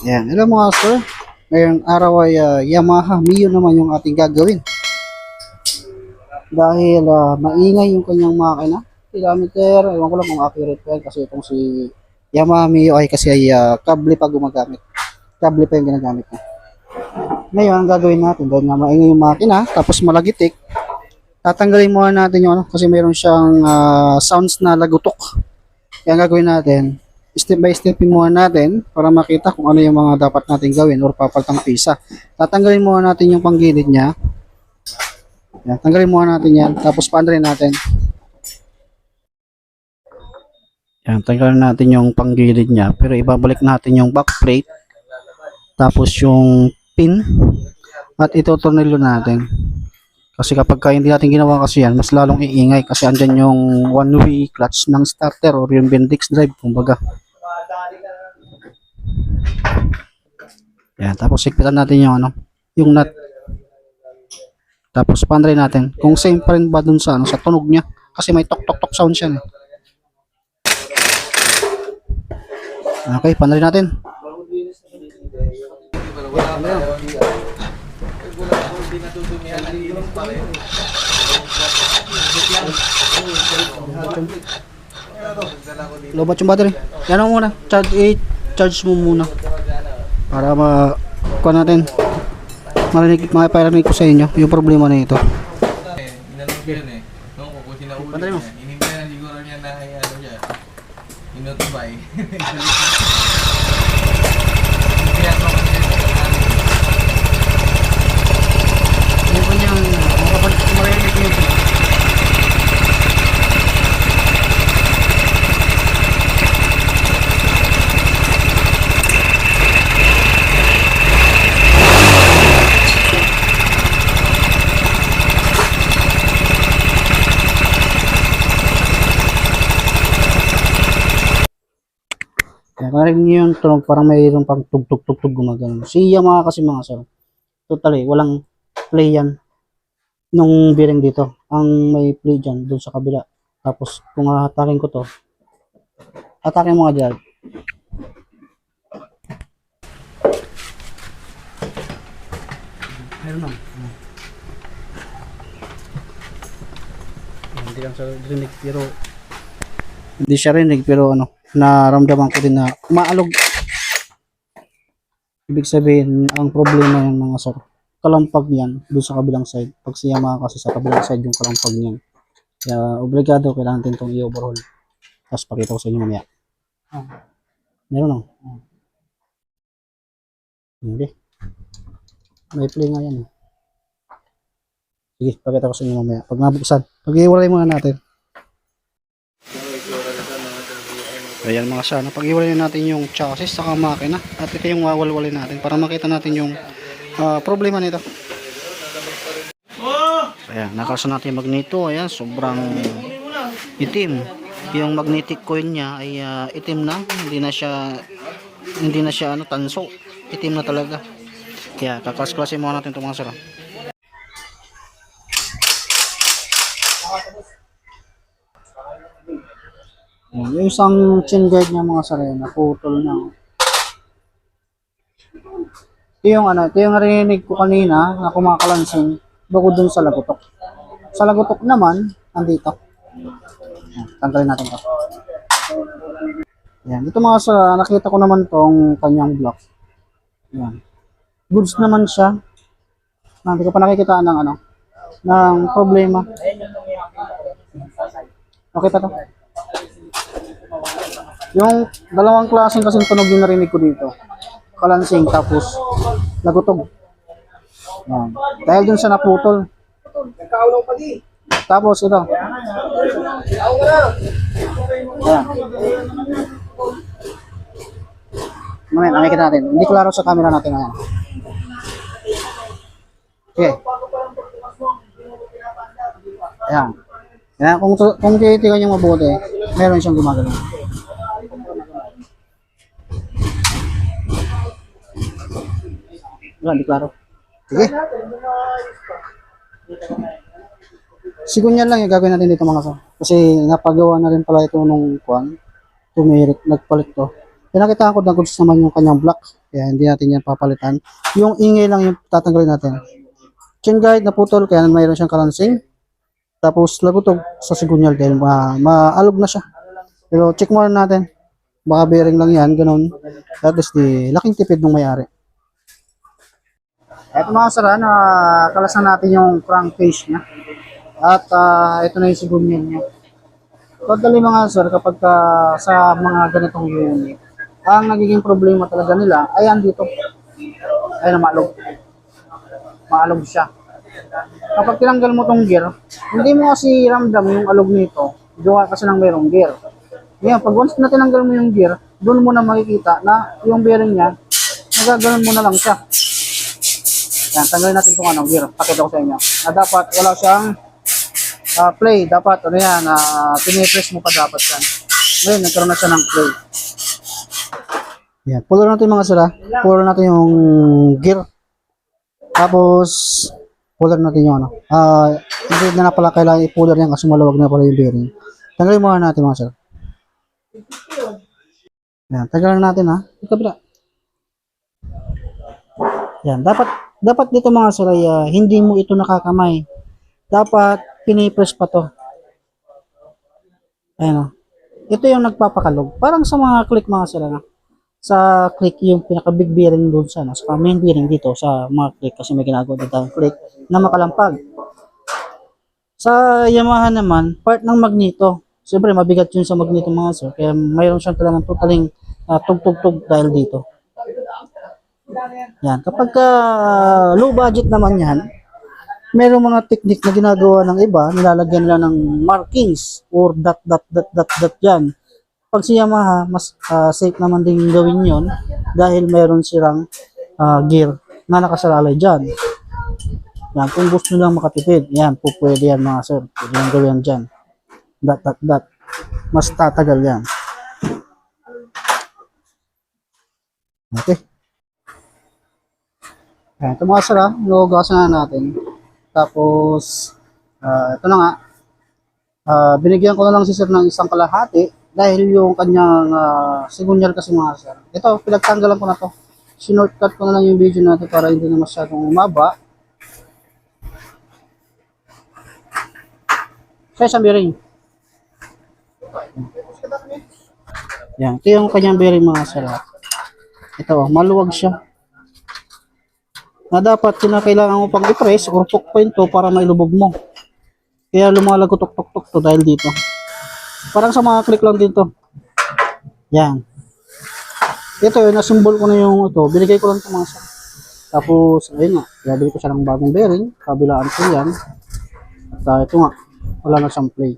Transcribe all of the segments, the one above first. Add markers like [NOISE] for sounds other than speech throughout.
Yan. Hello mga sir. Ngayong araw ay ah, Yamaha Mio naman yung ating gagawin. Dahil ah, maingay yung kanyang makina. Kilometer, ewan ko lang kung accurate pa kasi itong si Yamaha Mio ay kasi ay ah, kable pa gumagamit. Kable pa yung ginagamit niya. Ngayon, ang gagawin natin, dahil nga maingay yung makina, tapos malagitik, tatanggalin muna natin yung ano, kasi mayroon siyang ah, sounds na lagutok. Kaya gagawin natin, step by step muna natin para makita kung ano yung mga dapat natin gawin or papaltang pisa. Tatanggalin muna natin yung panggilid niya. Yan, tanggalin muna natin yan. Tapos paandarin natin. Yan, tanggalin natin yung panggilid niya. Pero ibabalik natin yung back plate. Tapos yung pin. At itotornilyo natin. Kasi kapag ka hindi natin ginawa kasi yan, mas lalong iingay kasi andyan yung one-way clutch ng starter or yung Bendix drive, kumbaga. Yan, tapos sikpitan natin yung ano, yung nut. Tapos panday natin kung same pa rin ba dun sa ano, sa tunog niya kasi may tok tok tok sound siya. eh. Okay, panday natin. Lobat yung battery. Yan ang muna. Charge, i-charge mo muna. Para ma... Kuha natin. Marinig, makiparinig ko sa inyo yung problema na ito. Eh, inano ko yun eh. Nung ko sinauli Pantay mo. niya. Inimbay na siguro niya na ay ano niya. Inutubay. [LAUGHS] Kaya ko kasi narinig niyo yung tunog, parang mayroong pang tug-tug-tug-tug gumagano. Si Yamaha kasi mga sir, totally, walang play yan nung bearing dito. Ang may play dyan, dun sa kabila. Tapos, kung hatakin ko to, hatakin mo nga dyan. Meron lang. Hmm. Hindi lang sa rinig, pero hindi siya rinig, pero ano, naramdaman ko din na maalog. Ibig sabihin, ang problema ng mga sir, kalampag niyan doon sa kabilang side. Pag siya mga kasi sa kabilang side yung kalampag niyan. Kaya obligado kailangan din itong i-overhaul. Tapos pakita ko sa inyo mamaya. Ah, meron lang. Ah. Hindi. May play nga yan eh. Sige, pakita ko sa inyo mamaya. Pag nabuksan, pag-iwalay muna natin. Ayan mga sana, pag-iwalay natin yung chassis sa makina at ito yung wawalwalin natin para makita natin yung ah, problema nito. Ayan, nakaso natin yung magneto. Ayan, sobrang itim. Yung magnetic coil niya ay ah, itim na. Hindi na siya hindi na siya ano tanso. Itim na talaga. Kaya kaklas-klasin muna natin itong mga sara. Ayan, yung isang chin guard niya mga sara, naputol na. Ito yung ano, ito yung narinig ko kanina na kumakalansing bukod dun sa lagutok. Sa lagutok naman, andito. Ayan, tanggalin natin to. Ayan, dito mga sa nakita ko naman tong kanyang block. Ayan. Goods naman siya. Na, hindi ko pa nakikita ng ano, ng problema. Okay pa to. Yung dalawang klaseng kasing tunog yung narinig ko dito. Kalansing tapos lagutog. Yan. Dahil dun sa naputol. Tapos ito. Yan. Mamaya, nakikita natin. Hindi klaro sa camera natin ngayon. Okay. Ayan. Ayan, kung, kung titigan nyo mabuti, meron siyang gumagalaw. Wala, hindi klaro. Sige. Sigunyan lang yung gagawin natin dito mga sa. Kasi napagawa na rin pala ito nung kuan. Tumirik, nagpalit to. Pinakita ko na goods naman yung kanyang block. Kaya hindi natin yan papalitan. Yung ingay lang yung tatanggalin natin. Chain guide na putol, kaya mayroon siyang kalansing. Tapos lagutog sa sigunyal dahil ma maalog na siya. Pero check mo natin. Baka bearing lang yan, ganun. At least di, laking tipid ng may-ari. Eto mga sara, na kalasan natin yung crankcase niya. At ah, ito na yung sigunyal niya. Totally mga sir, kapag ka, sa mga ganitong unit, ang nagiging problema talaga nila ay andito. Ay na maalog. Maalog siya. Kapag tinanggal mo tong gear, hindi mo kasi ramdam yung alog nito. Gawa kasi ng mayroong gear. Ngayon, pag once na tinanggal mo yung gear, doon mo na makikita na yung bearing niya, nagaganon mo na lang siya. Yan, tanggalin natin itong ano, gear. Pakita ko sa inyo. Na dapat wala siyang ah, play. Dapat, ano yan, uh, pinipress mo pa dapat yan. Ngayon, nagkaroon na siya ng play. Yan, puller natin mga sila. Puller natin yung gear. Tapos, puller natin yung ano. Ah, hindi na, na pala kailangan i-puller yan kasi maluwag na pala yung bearing. Tanggalin muna natin mga sila. Yan, tanggalin natin ha. Yung kabila. Yan, dapat dapat dito mga saray, ah, hindi mo ito nakakamay. Dapat pinipress pa to. Ayan o. Ito yung nagpapakalog. Parang sa mga click mga saray na. Sa click yung pinaka big bearing doon sa, ano, sa main bearing dito sa mga click kasi may ginagawa dito ang click na makalampag. Sa Yamaha naman, part ng magneto. Siyempre, mabigat yun sa magneto mga sir. Kaya mayroon siyang kailangan totaling ah, tug-tug-tug dahil dito. Yan. Kapag ka low budget naman yan, merong mga technique na ginagawa ng iba, nilalagyan nila ng markings or dot dot dot dot dot yan. Pag si Yamaha, mas ah, safe naman din gawin yon dahil meron silang ah, gear na nakasalalay dyan. Yan, kung gusto lang makatipid, yan, po yan mga sir. Pwede yan gawin yan dyan. Dot dot dot. Mas tatagal yan. Okay. Ayan, ito mga sir ha, inuugasan na natin. Tapos, ah, ito na nga, Ah, binigyan ko na lang si sir ng isang kalahati dahil yung kanyang uh, sigunyal kasi mga sir. Ito, pinagtanggalan ko na to. Sinortcut ko na lang yung video natin para hindi na masyadong umaba. Sa isang bearing. Yan, ito yung kanyang bearing mga sir. Ito, maluwag siya na dapat kinakailangan mo pang i-press or pukpuin to para mailubog mo. Kaya lumalagotok-tok-tok to dahil dito. Parang sa mga click lang dito. Yan. Ito yun, nasimbol ko na yung ito. Binigay ko lang ito mga sa. Tapos, ayun nga. Gabili ko siya ng bagong bearing. Kabilaan ko yan. At ah, ito nga. Wala na siyang play.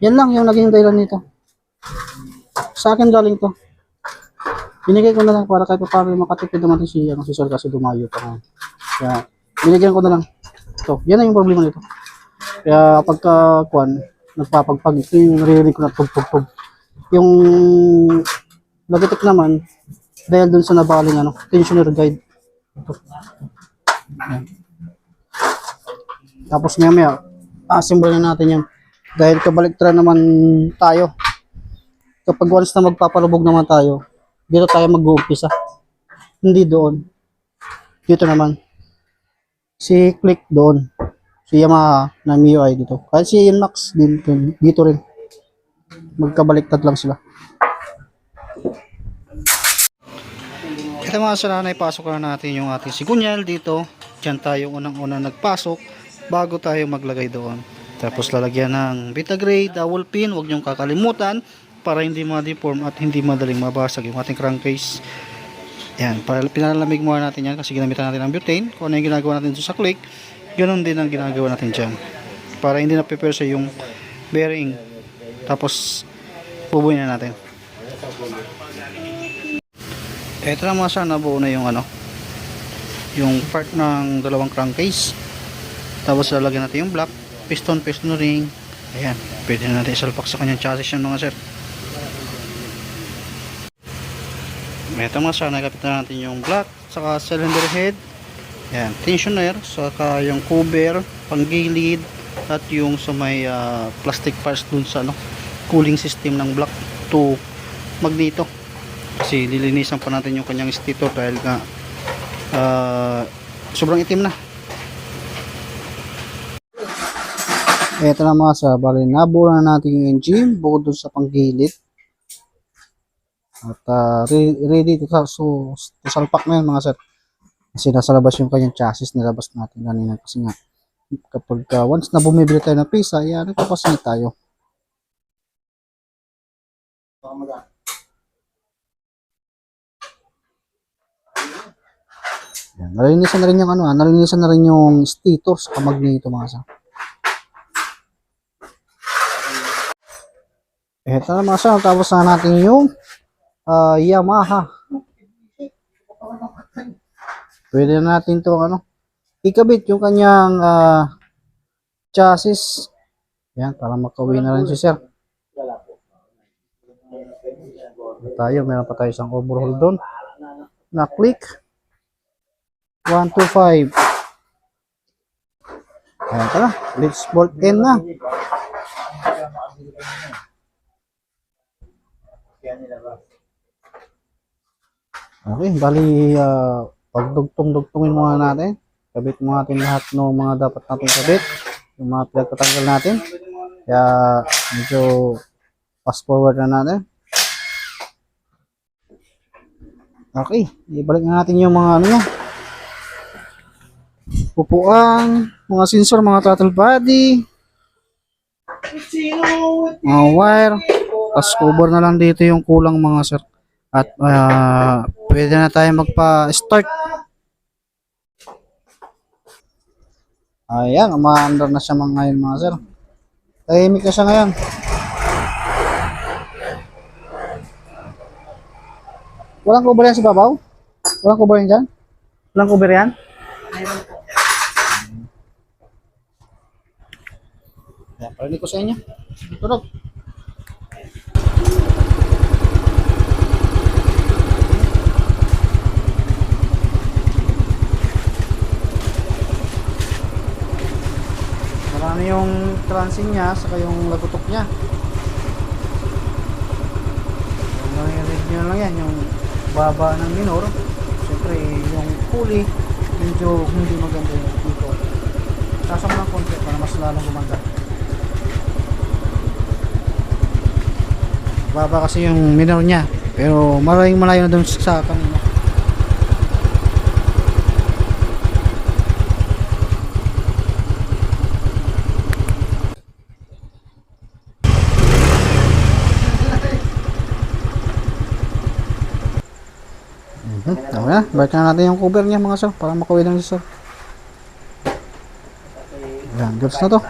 Yan lang yung naging dahilan nito. Sa akin galing to. Binigay ko na lang para kahit pa paano makatipid naman si, ano, si Sir kasi dumayo pa nga. Kaya, binigyan ko na lang. Ito, yan na yung problema nito. Kaya pagka, kuan, nagpapagpag, yung naririnig ko na tug tug tug. Yung Logitech naman, dahil dun sa nabaling ano, tensioner guide. Ito. Tapos maya maya, assemble na natin yan. Dahil kabaliktran naman tayo. Kapag once na magpapalubog naman tayo, dito tayo mag-uumpisa. Hindi doon. Dito naman. Si Click doon. Si Yamaha na MIUI dito. Kahit si Inmax din dito, dito rin. Magkabaliktad lang sila. Ito mga salanay, pasok na natin yung ating sigunyal dito. Diyan tayo unang-unang nagpasok bago tayo maglagay doon. Tapos lalagyan ng Vitagrade, dowel pin, huwag niyong kakalimutan para hindi ma-deform at hindi madaling mabasag yung ating crankcase. Yan, para pinalamig muna natin yan kasi ginamitan natin ang butane. Kung ano yung ginagawa natin sa click, ganun din ang ginagawa natin dyan. Para hindi na sa yung bearing. Tapos, bubuin na natin. Ito na mga sana nabuo na yung ano, yung part ng dalawang crankcase. Tapos lalagyan natin yung block, piston, piston ring. Ayan, pwede na natin isalpak sa kanyang chassis yan mga sir. Ito mga sana, kapit na natin yung block, saka cylinder head, yan, tensioner, saka yung cover, panggilid, at yung sa may ah, plastic parts dun sa ano, cooling system ng block to magneto. Kasi nilinisan pa natin yung kanyang sticker dahil nga ah, sobrang itim na. Ito na mga sa bali, nabura na natin yung engine bukod dun sa panggilid. At ah, re- ready to, so, to salpak na yun mga sir. Kasi nasa labas yung kanyang chassis, nilabas natin kanina kasi nga kapag ah, once na bumibili tayo ng pisa, yan, nagpapasingit tayo. Yan, nalinisan na rin yung ano, ah, nalinisan na rin yung stator sa magneto mga sa. Eto na mga sa, tapos na natin yung ah, Yamaha. Pwede na natin to ano, ikabit yung kanyang ah, chassis. Yan, para makauwi na rin si sir. Tayo, meron pa tayo isang overhaul doon. Na-click. 1, 2, 5. Ayan tara. Let's bolt in na. Okay, bali uh, pagdugtong-dugtongin muna natin. Kabit muna natin lahat ng mga dapat natin kabit. Yung mga pinagtatanggal natin. Kaya medyo fast forward na natin. Okay, ibalik na natin yung mga ano niya. Upuan, mga sensor, mga throttle body, mga wire, tapos cover na lang dito yung kulang mga sir. At ah, pwede na tayo magpa-start. Ayan, umaandar na siya mga ngayon mga sir. Tahimik na siya ngayon. Walang cover yan sa babaw? Walang cover yan dyan? Walang cover yan? Yan, parinig ko sa inyo. Tunog. Yung transin niya, saka yung lagutok niya. Narinig nyo lang yan, yung baba ng minor. Siyempre, yung pulley, medyo hindi maganda yung dito. Sasama ng konti para mas lalong gumanda. Baba kasi yung minor niya. Pero maraming malayo na doon sa kanina. Mhm. Tama na. Balik na natin yung cover niya mga sir para makawin lang si sir. Yan, goods na to.